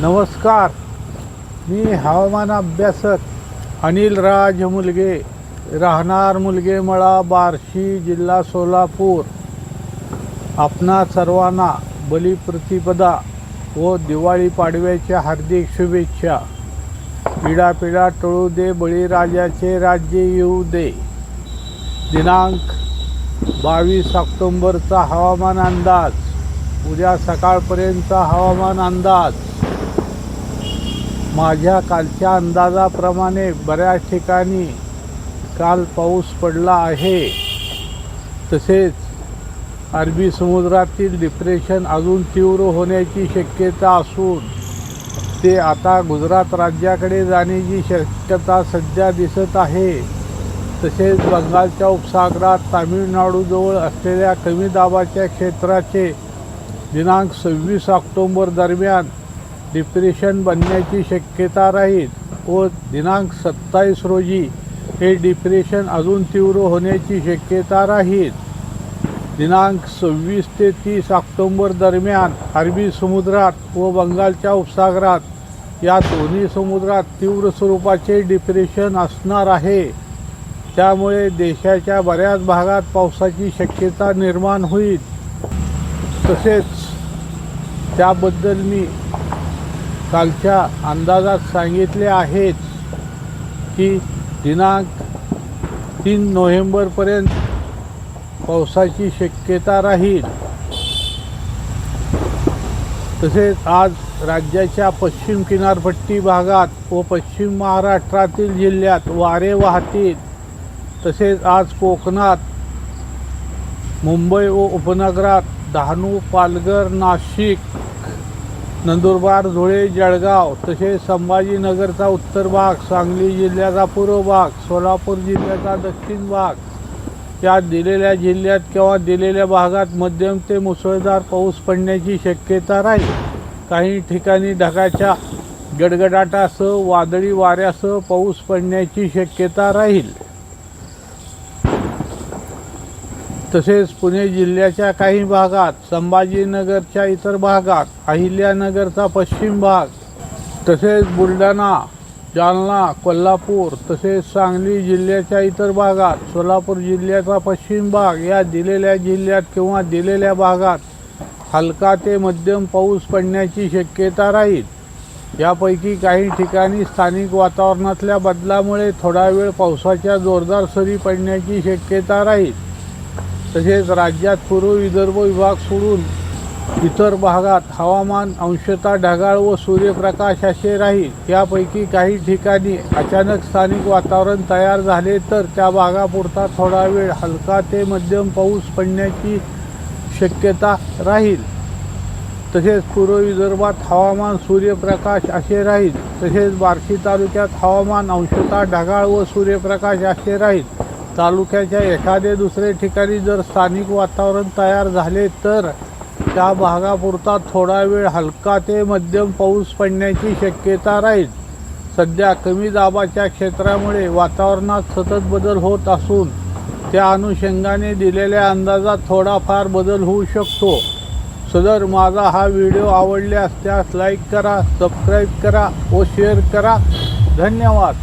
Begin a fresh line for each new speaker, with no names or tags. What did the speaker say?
नमस्कार. मी हवामान अभ्यासक अनिल राज मुलगे. राहणार मुलगेमळा बार्शी जिल्हा सोलापूर. आपणा सर्वांना बलिप्रतिपदा व दिवाळी पाडव्याच्या हार्दिक शुभेच्छा. पिढा टळू दे बळीराजाचे राज्य येऊ दे. दिनांक बावीस ऑक्टोंबरचा हवामान अंदाज. उद्या सकाळपर्यंतचा हवामान अंदाज. माझ्या कालच्या अंदाजाप्रमाणे बऱ्याच ठिकाणी काल पाऊस पडला आहे. तसेच अरबी समुद्रातील डिप्रेशन अजून तीव्र होण्याची शक्यता असून ते आता गुजरात राज्याकडे जाण्याची शक्यता सध्या दिसत आहे. तसेच बंगालच्या उपसागरात तामिळनाडूजवळ असलेल्या कमी दाबाच्या क्षेत्राचे दिनांक सव्वीस ऑक्टोंबर दरम्यान डिप्रेशन बनण्याची शक्यता राहील व दिनांक सत्तावीस रोजी हे डिप्रेशन अजून तीव्र होण्याची शक्यता राहील. दिनांक सव्वीस ते तीस ऑक्टोंबर दरम्यान अरबी समुद्रात व बंगालच्या उपसागरात या दोन्ही समुद्रात तीव्र स्वरूपाचे डिप्रेशन असणार आहे. त्यामुळे देशाच्या बऱ्याच भागात पावसाची शक्यता निर्माण होईल. तसेच त्याबद्दल मी कालच्या अंदाजात सांगितले आहेत की दिनांक तीन नोव्हेंबरपर्यंत पावसाची शक्यता राहील. तसेच आज राज्याच्या पश्चिम किनारपट्टी भागात व पश्चिम महाराष्ट्रातील जिल्ह्यात वारे वाहतील. तसेच आज कोकणात मुंबई व उपनगरात डहाणू पालघर नाशिक नंदुरबार धुळे जळगाव तसेच संभाजीनगरचा उत्तर भाग सांगली जिल्ह्याचा पूर्व भाग सोलापूर जिल्ह्याचा दक्षिण भाग. या दिलेल्या जिल्ह्यात किंवा दिलेल्या भागात मध्यम ते मुसळधार पाऊस पडण्याची शक्यता राहील. काही ठिकाणी ढगाच्या गडगडाटासह वादळी वाऱ्यासह पाऊस पडण्याची शक्यता राहील. तसेच पुणे जिल्ह्याच्या काही भागात संभाजीनगरच्या इतर भागात अहिल्यानगरचा पश्चिम भाग तसेच बुलढाणा जालना कोल्हापूर तसेच सांगली जिल्ह्याच्या इतर भागात सोलापूर जिल्ह्याचा पश्चिम भाग या दिलेल्या जिल्ह्यात किंवा दिलेल्या भागात हलका ते मध्यम पाऊस पडण्याची शक्यता राहील. यापैकी काही ठिकाणी स्थानिक वातावरणातल्या बदलामुळे थोडा वेळ पावसाच्या जोरदार सरी पडण्याची शक्यता राहील. तसेच राज्यात पूर्व विदर्भ विभाग सोडून इतर भागात हवामान अंशतः ढगाळ व सूर्यप्रकाश असे राहील. त्यापैकी काही ठिकाणी अचानक स्थानिक वातावरण तयार झाले तर त्या भागापुरता थोडा वेळ हलका ते मध्यम पाऊस पडण्याची शक्यता राहील. तसेच पूर्व विदर्भात हवामान सूर्यप्रकाश असे राहील. तसेच बार्शी तालुक्यात हवामान अंशतः ढगाळ व सूर्यप्रकाश असे राहील. तालुक्याच्या एखादे दुसरे ठिकाणी जर स्थानिक वातावरण तयार झाले तर त्या भागापुरता थोडा वेळ हलका ते मध्यम पाऊस पडण्याची शक्यता राहील. सध्या कमी दाबाच्या क्षेत्रामुळे वातावरणात सतत बदल होत असून त्या अनुषंगाने दिलेल्या अंदाजात थोडाफार बदल होऊ शकतो. सदर माझा हा व्हिडिओ आवडल्यास त्यास लाईक करा सबस्क्राईब करा व शेअर करा. धन्यवाद.